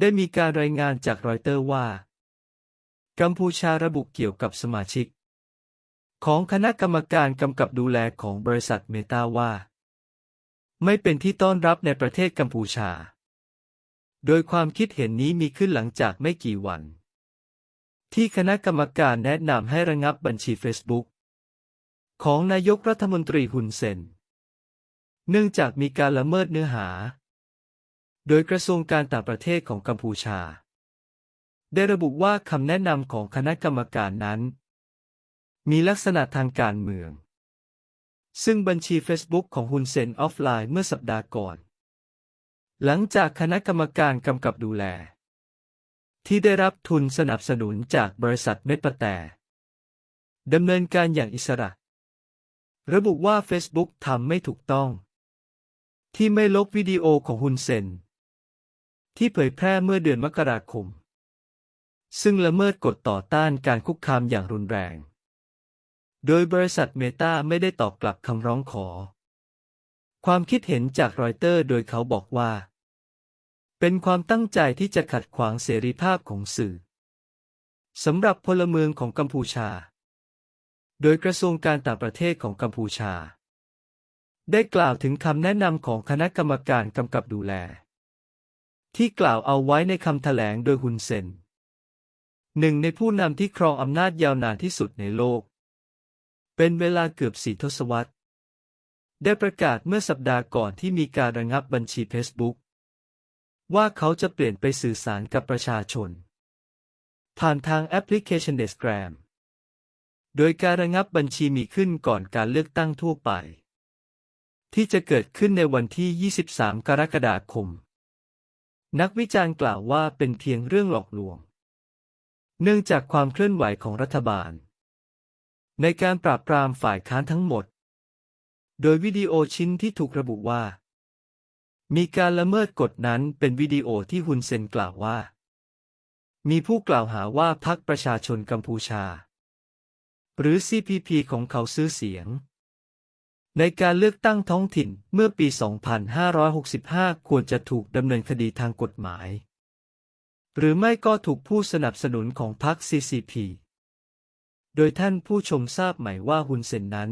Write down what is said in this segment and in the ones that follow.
ได้มีการรายงานจากรอยเตอร์ว่า กัมพูชาระบุเกี่ยวกับสมาชิก ของคณะกรรมการกำกับดูแลของบริษัทเมตาว่า ไม่เป็นที่ต้อนรับในประเทศกัมพูชา โดยความคิดเห็นนี้มีขึ้นหลังจากไม่กี่วัน ที่คณะกรรมการแนะนำให้ระงับบัญชี Facebook ของนายกรัฐมนตรีฮุนเซน เนื่องจากมีการละเมิดเนื้อหา โดยกระทรวงการต่างประเทศของกัมพูชา ได้ระบุว่าคำแนะนำของคณะกรรมการนั้น มีลักษณะทางการเมือง ซึ่งบัญชี Facebook ของฮุนเซนออฟไลน์เมื่อสัปดาห์ก่อน หลังจากคณะกรรมการกำกับดูแล ที่ได้รับทุนสนับสนุนจากบริษัทเมดปะแต่ดำเนินการอย่างอิสระ ระบุว่า Facebook ทำไม่ถูกต้อง ที่ไม่ลบวิดีโอของฮุนเซน ที่เผยแพร่เมื่อเดือนมกราคม ซึ่งละเมิดกฎต่อต้านการคุกคามอย่างรุนแรง โดยบริษัทเมตาไม่ได้ตอบกลับคำร้องขอ ความคิดเห็นจากรอยเตอร์โดยเขาบอกว่า เป็นความตั้งใจที่จะขัดขวางเสรีภาพของสื่อสำหรับพลเมืองของกัมพูชา โดยกระทรวงการต่างประเทศของกัมพูชา ได้กล่าวถึงคำแนะนำของคณะกรรมการกำกับดูแล ที่กล่าวเอาไว้ในคำแถลงโดยฮุนเซน หนึ่งในผู้นำที่ครองอำนาจยาวนานที่สุดในโลก เป็นเวลาเกือบสี่ทศวรรษ ได้ประกาศเมื่อสัปดาห์ก่อนที่มีการระงับบัญชีเฟซบุ๊กว่าเขาจะเปลี่ยนไปสื่อสารกับประชาชน ผ่านทางแอปพลิเคชันเดสแกรมโดยการระงับบัญชีมีขึ้นก่อนการเลือกตั้งทั่วไป ที่จะเกิดขึ้นในวันที่ 23 กรกฎาคม นักวิจารณ์กล่าวว่าเป็นเพียงเรื่องหลอกลวง เนื่องจากความเคลื่อนไหวของรัฐบาล ในการปราบปรามฝ่ายค้านทั้งหมด โดยวิดีโอชิ้นที่ถูกระบุว่า มีการละเมิดกฎนั้นเป็นวิดีโอที่ฮุนเซนกล่าวว่า มีผู้กล่าวหาว่าพรรคประชาชนกัมพูชา หรือ CPP ของเขาซื้อเสียง ในการเลือกตั้งท้องถิ่นเมื่อปี 2565 ควรจะถูกดำเนินคดีทางกฎหมาย หรือไม่ก็ถูกผู้สนับสนุนของพรรค CCP โดยท่านผู้ชมทราบไหมว่าฮุนเซนนั้น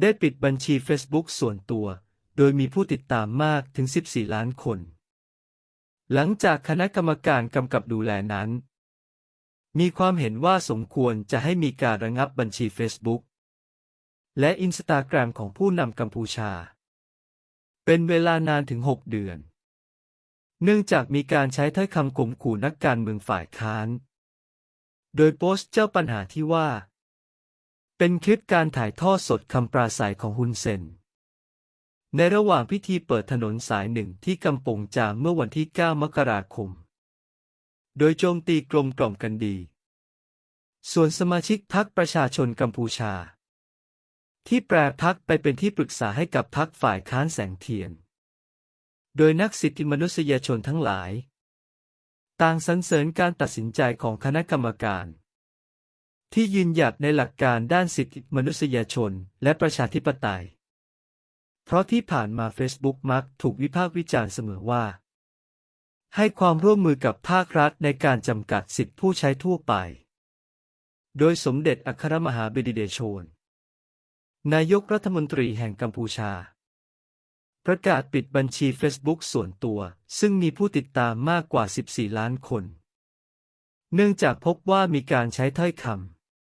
ได้ปิดบัญชี Facebook ส่วนตัว โดยมีผู้ติดตามมากถึง 14 ล้านคน หลังจากคณะกรรมการกำกับดูแลนั้น มีความเห็นว่าสมควรจะให้มีการระงับบัญชี Facebook และอินสตาแกรมของผู้นำกัมพูชา เป็นเวลานานถึง 6 เดือน เนื่องจากมีการใช้ถ้อยคำข่มขู่นักการเมืองฝ่ายค้าน โดยโพสต์เจ้าปัญหาที่ว่า เป็นคลิปการถ่ายทอดสดคำปราศัยของฮุนเซน ในระหว่างพิธีเปิดถนนสายหนึ่งที่กำปงจามเมื่อวันที่ 9 มกราคม โดยโจมตีกลมกล่อมกันดี ส่วนสมาชิกพรรคประชาชนกัมพูชา ที่แปรพักไปเป็นที่ปรึกษาให้กับพรรคฝ่ายค้านแสงเทียน โดยนักสิทธิมนุษยชนทั้งหลาย ต่างสรรเสริญการตัดสินใจของคณะกรรมการ ที่ยืนหยัดในหลักการด้านสิทธิมนุษยชนและประชาธิปไตย เพราะที่ผ่านมา Facebook มักถูกวิพากษ์วิจารณ์เสมอว่า ให้ความร่วมมือกับภาครัฐในการจำกัดสิทธิผู้ใช้ทั่วไป โดยสมเด็จอัครมหาบดิเดโชน นายกรัฐมนตรีแห่งกัมพูชา ประกาศปิดบัญชี Facebook ส่วนตัว ซึ่งมีผู้ติดตามมากกว่า 14 ล้านคน เนื่องจากพบว่ามีการใช้ถ้อยค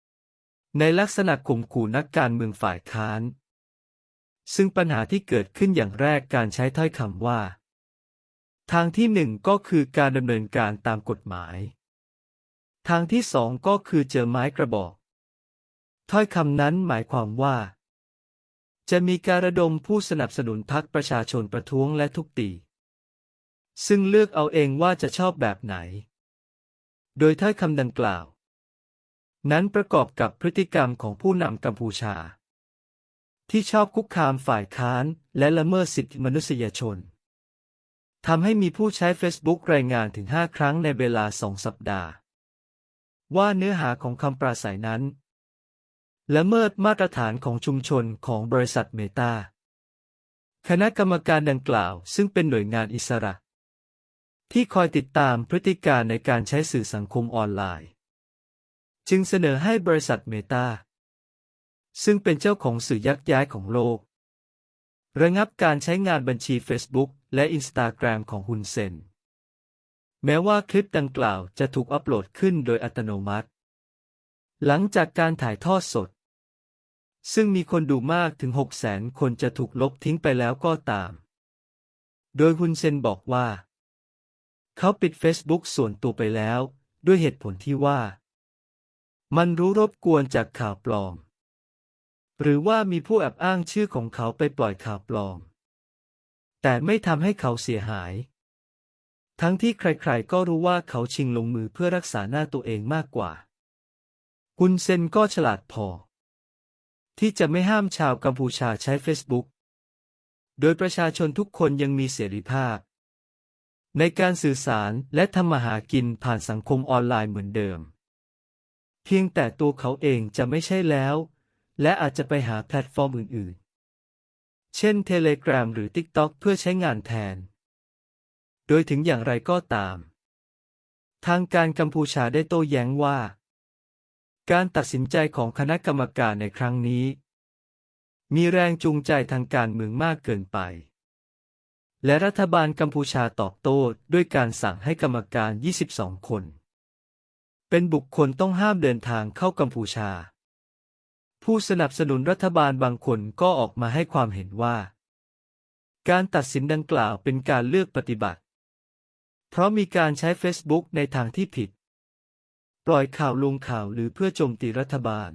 ำในลักษณะข่มขู่นักการเมืองฝ่ายค้าน ซึ่งปัญหาที่เกิดขึ้นอย่างแรกการใช้ถ้อยคำว่า ทางที่หนึ่งก็คือการดำเนินการตามกฎหมาย ทางที่สองก็คือเจอไม้กระบอก ถ้อยคำนั้นหมายความว่า จะมีการระดมผู้สนับสนุนพรรคประชาชนประท้วงและทุกตี ซึ่งเลือกเอาเองว่าจะชอบแบบไหน โดยถ้อยคำดังกล่าว นั้นประกอบกับพฤติกรรมของผู้นำกัมพูชา ที่ชอบคุกคามฝ่ายค้านและละเมิดสิทธิมนุษยชนทำให้มีผู้ใช้ Facebook รายงานถึง 5 ครั้งในเวลาสองสัปดาห์ ว่าเนื้อหาของคำปราศัยนั้น ละเมิดมาตรฐานของชุมชนของบริษัทเมตา คณะกรรมการดังกล่าวซึ่งเป็นหน่วยงานอิสระ ที่คอยติดตามพฤติการในการใช้สื่อสังคมออนไลน์ จึงเสนอให้บริษัทเมตา ซึ่งเป็นเจ้าของสื่อยักษ์ย้ายของโลก ระงับการใช้งานบัญชี Facebook และ Instagram ของฮุนเซน แม้ว่าคลิปดังกล่าวจะถูกอัปโหลดขึ้นโดยอัตโนมัติ หลังจากการถ่ายทอดสด ซึ่งมีคนดูมากถึง 6 0 0 0 0 0 คนจะถูกลบทิ้งไปแล้วก็ตาม โดยฮุนเซนบอกว่า เขาปิด Facebook ส่วนตัวไปแล้ว ด้วยเหตุผลที่ว่า มันรู้รบกวนจากข่าวปลอม หรือว่ามีผู้แอบอ้างชื่อของเขาไปปล่อยข่าวปลอม แต่ไม่ทำให้เขาเสียหาย ทั้งที่ใครๆก็รู้ว่าเขาชิงลงมือเพื่อรักษาหน้าตัวเองมากกว่า ฮุนเซนก็ฉลาดพอ ที่จะไม่ห้ามชาวกัมพูชาใช้ Facebook โดยประชาชนทุกคนยังมีเสรีภาพ ในการสื่อสารและทำมาหากินผ่านสังคมออนไลน์เหมือนเดิม เพียงแต่ตัวเขาเองจะไม่ใช่แล้ว และอาจจะไปหาแพลตฟอร์มอื่น ๆ เช่น Telegram หรือ TikTok เพื่อใช้งานแทน โดยถึงอย่างไรก็ตาม ทางการกัมพูชาได้โต้แย้งว่า การตัดสินใจของคณะกรรมการในครั้งนี้ มีแรงจูงใจทางการเมืองมากเกินไป และรัฐบาลกัมพูชาตอบโต้ด้วยการสั่งให้กรรมการ 22 คน เป็นบุคคลต้องห้ามเดินทางเข้ากัมพูชา ผู้สนับสนุนรัฐบาลบางคนก็ออกมาให้ความเห็นว่า การตัดสินดังกล่าวเป็นการเลือกปฏิบัติ เพราะมีการใช้ Facebook ในทางที่ผิด ปล่อยข่าวลงข่าวหรือเพื่อโจมตีรัฐบาล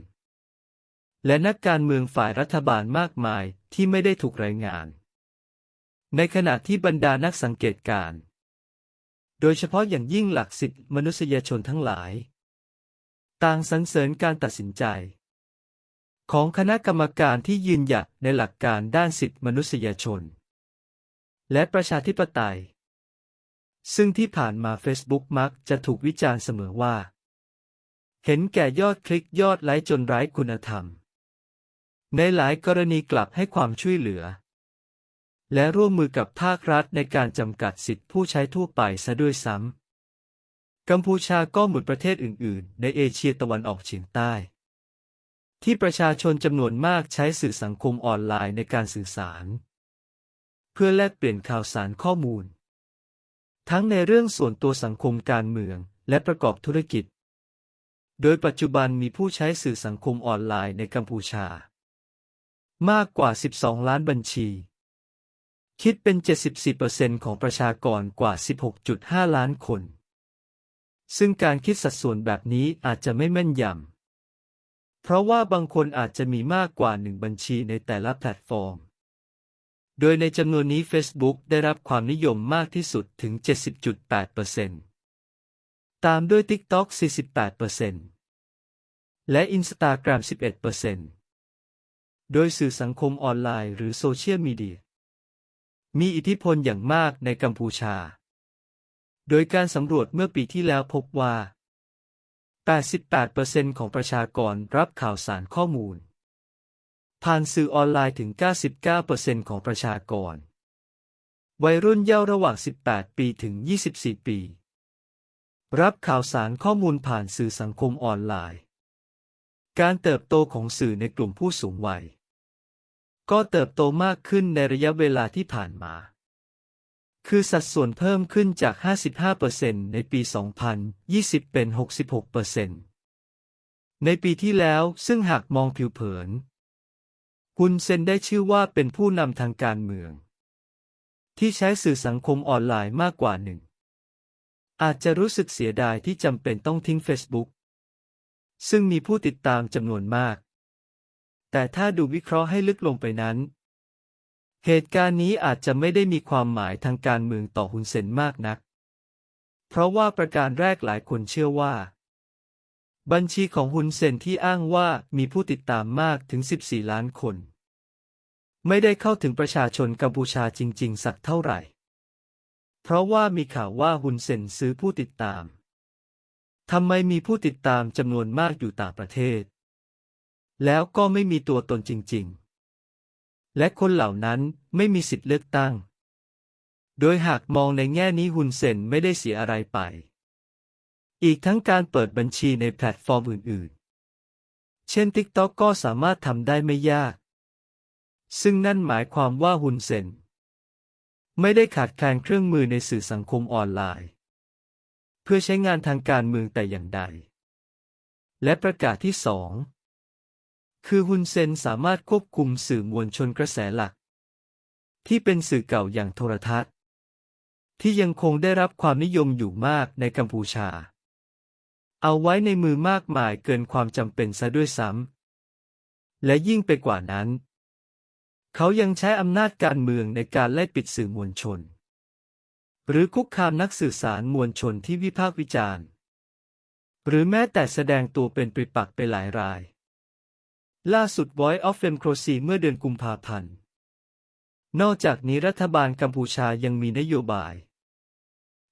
และนักการเมืองฝ่ายรัฐบาลมากมายที่ไม่ได้ถูกรายงาน ในขณะที่บรรดานักสังเกตการ โดยเฉพาะอย่างยิ่งหลักสิทธิมนุษยชนทั้งหลาย ต่างสรรเสริญการตัดสินใจ ของคณะกรรมการที่ยืนหยัดในหลักการด้านสิทธิมนุษยชน และประชาธิปไตยซึ่งที่ผ่านมา Facebook มักจะถูกวิจารณ์เสมอว่า เห็นแก่ยอดคลิกยอดไลค์จนไร้คุณธรรม ในหลายกรณีกลับให้ความช่วยเหลือ และร่วมมือกับภาครัฐในการจำกัดสิทธิผู้ใช้ทั่วไปซะด้วยซ้ำกัมพูชาก็เหมือนประเทศอื่น ๆ ในเอเชียตะวันออกเฉียงใต้ ที่ประชาชนจำนวนมากใช้สื่อสังคมออนไลน์ในการสื่อสาร เพื่อแลกเปลี่ยนข่าวสารข้อมูล ทั้งในเรื่องส่วนตัวสังคมการเมืองและประกอบธุรกิจ โดยปัจจุบันมีผู้ใช้สื่อสังคมออนไลน์ในกัมพูชา มากกว่า 12 ล้านบัญชี คิดเป็น 74%ของประชากรกว่า 16.5 ล้านคน ซึ่งการคิดสัดส่วนแบบนี้อาจจะไม่แม่นยำ เพราะว่าบางคนอาจจะมีมากกว่าหนึ่งบัญชีในแต่ละแพลตฟอร์ม โดยในจำนวนนี้ Facebook ได้รับความนิยมมากที่สุดถึง 70.8% ตามด้วย TikTok 48%และ Instagram 11%โดยสื่อสังคมออนไลน์หรือโซเชียลมีเดีย มีอิทธิพลอย่างมากในกัมพูชา โดยการสำรวจเมื่อปีที่แล้วพบว่า 88%ของประชากรรับข่าวสารข้อมูล ผ่านสื่อออนไลน์ถึง 99%ของประชากร วัยรุ่นเยาว์ระหว่าง 18 ปีถึง 24 ปี รับข่าวสารข้อมูลผ่านสื่อสังคมออนไลน์ การเติบโตของสื่อในกลุ่มผู้สูงวัย ก็เติบโตมากขึ้นในระยะเวลาที่ผ่านมา คือสัดส่วนเพิ่มขึ้นจาก 55%ในปี 2020 เป็น 66%ในปีที่แล้วซึ่งหากมองผิวเผินฮุนเซนได้ชื่อว่าเป็นผู้นำทางการเมือง ที่ใช้สื่อสังคมออนไลน์มากกว่าหนึ่ง อาจจะรู้สึกเสียดายที่จำเป็นต้องทิ้ง Facebook ซึ่งมีผู้ติดตามจำนวนมาก แต่ถ้าดูวิเคราะห์ให้ลึกลงไปนั้น เหตุการณ์นี้อาจจะไม่ได้มีความหมายทางการเมืองต่อฮุนเซนมากนัก เพราะว่าประการแรกหลายคนเชื่อว่า บัญชีของฮุนเซนที่อ้างว่ามีผู้ติดตามมากถึง 14 ล้านคน ไม่ได้เข้าถึงประชาชนกัมพูชาจริง ๆ สักเท่าไหร่ เพราะว่ามีข่าวว่าฮุนเซนซื้อผู้ติดตาม ทำไมมีผู้ติดตามจำนวนมากอยู่ต่างประเทศ แล้วก็ไม่มีตัวตนจริง ๆ และคนเหล่านั้นไม่มีสิทธิ์เลือกตั้ง โดยหากมองในแง่นี้ฮุนเซนไม่ได้เสียอะไรไป อีกทั้งการเปิดบัญชีในแพลตฟอร์มอื่น ๆ เช่น TikTok ก็สามารถทำได้ไม่ยาก ซึ่งนั่นหมายความว่าฮุนเซน ไม่ได้ขาดแคลนเครื่องมือในสื่อสังคมออนไลน์ เพื่อใช้งานทางการเมืองแต่อย่างใด และประกาศที่สองคือฮุนเซนสามารถควบคุมสื่อมวลชนกระแสหลัก ที่เป็นสื่อเก่าอย่างโทรทัศน์ ที่ยังคงได้รับความนิยมอยู่มากในกัมพูชา เอาไว้ในมือมากมายเกินความจำเป็นซะด้วยซ้ำและยิ่งไปกว่านั้น เขายังใช้อำนาจการเมืองในการไล่ปิดสื่อมวลชน หรือคุกคามนักสื่อสารมวลชนที่วิพากษ์วิจารณ์ หรือแม้แต่แสดงตัวเป็นปริปักษ์ไปหลายราย ล่าสุด Voice of Democracy เมื่อเดือนกุมภาพันธ์ นอกจากนี้รัฐบาลกัมพูชายังมีนโยบาย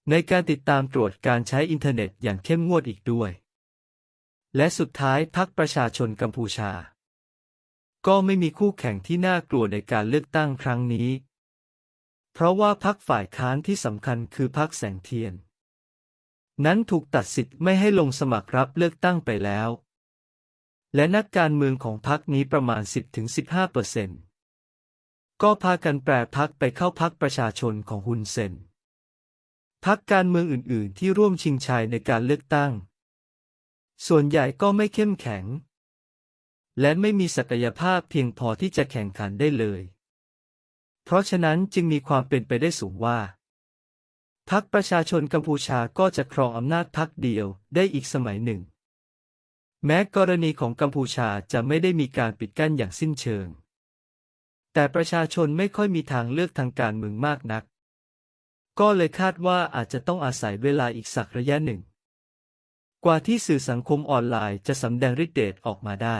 ในการติดตามตรวจการใช้อินเทอร์เน็ตอย่างเข้มงวดอีกด้วย และสุดท้ายพรรคประชาชนกัมพูชา ก็ไม่มีคู่แข่งที่น่ากลัวในการเลือกตั้งครั้งนี้ เพราะว่าพรรคฝ่ายค้านที่สำคัญคือพรรคแสงเทียน นั้นถูกตัดสิทธิ์ไม่ให้ลงสมัครรับเลือกตั้งไปแล้ว และนักการเมืองของพรรคนี้ประมาณ 10-15เปอร์เซ็นต์ก็พากันแปรพรรคไปเข้าพรรคประชาชนของฮุนเซนพรรคการเมืองอื่น ๆ ที่ร่วมชิงชัยในการเลือกตั้ง ส่วนใหญ่ก็ไม่เข้มแข็ง และไม่มีศักยภาพเพียงพอที่จะแข่งขันได้เลย เพราะฉะนั้นจึงมีความเป็นไปได้สูงว่า พรรคประชาชนกัมพูชาก็จะครองอำนาจพรรคเดียวได้อีกสมัยหนึ่ง แม้กรณีของกัมพูชาจะไม่ได้มีการปิดกั้นอย่างสิ้นเชิง แต่ประชาชนไม่ค่อยมีทางเลือกทางการเมืองมากนัก ก็เลยคาดว่าอาจจะต้องอาศัยเวลาอีกสักระยะหนึ่ง กว่าที่สื่อสังคมออนไลน์จะสำแดงฤทธิ์เดชออกมาได้